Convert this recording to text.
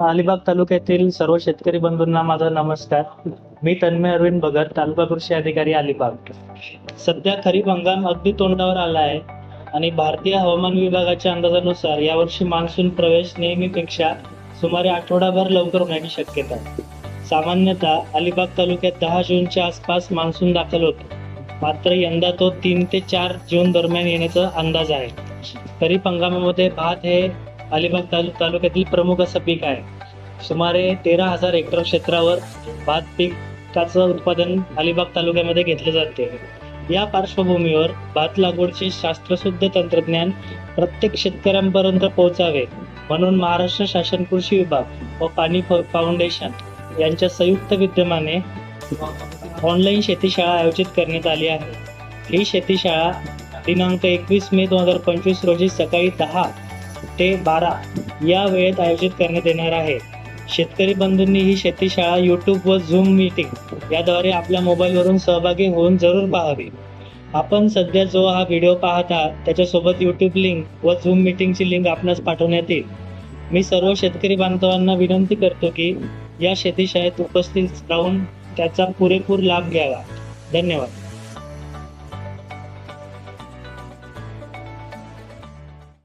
अलिबाग तालुक्यातील सर्व शेतकरी बंधूंना माझा नमस्कार. मी तन्मय अरविंद भगत तालुका कृषी अधिकारी अलिबाग. सध्या खरीप हंगाम अगदी तोंडावर आला आहे आणि भारतीय हवामान विभागाच्या अंदाजानुसार यावर्षी मान्सून प्रवेश नेहमीपेक्षा सुमारे आठवडाभर लवकर होण्याची शक्यता आहे. सामान्यतः अलिबाग तालुक्यात दहा जूनच्या आसपास मान्सून दाखल होतो. मात्र यंदा तो तीन ते चार जून दरम्यान येण्याचा अंदाज आहे. खरीप हंगामामध्ये भात हे अलिबाग तालु तालुक्यातील प्रमुख असं पीक आहे. सुमारे तेरा हजार हेक्टर क्षेत्रावर भात पिकाचं उत्पादन अलिबाग तालुक्यामध्ये घेतले जाते. या पार्श्वभूमीवर भात लागवडचे शास्त्रशुद्ध तंत्रज्ञान प्रत्येक शेतकऱ्यांपर्यंत पोहोचावे म्हणून महाराष्ट्र शासन कृषी विभाग व पाणी फाउंडेशन यांच्या संयुक्त विद्यमाने ऑनलाईन शेतीशाळा आयोजित करण्यात आली आहे. ही शेतीशाळा दिनांक एकवीस मे दोन हजार पंचवीस रोजी सकाळी दहा ते बारा या वेळेत आयोजित करण्यात येणार आहे. शेतकरी बंधूंनी ही शेतीशाळा यूट्यूब व झूम मीटिंग याद्वारे आपल्या मोबाईलवरून सहभागी होऊन जरूर पाहावी. आपण सध्या जो हा व्हिडिओ पाहत आहात त्याच्यासोबत यूट्यूब लिंक व झूम मीटिंगची लिंक आपणास पाठवण्यात येईल. मी सर्व शेतकरी बांधवांना विनंती करतो की या शेतीशाळेत उपस्थित राहून त्याचा पुरेपूर लाभ घ्यावा. धन्यवाद.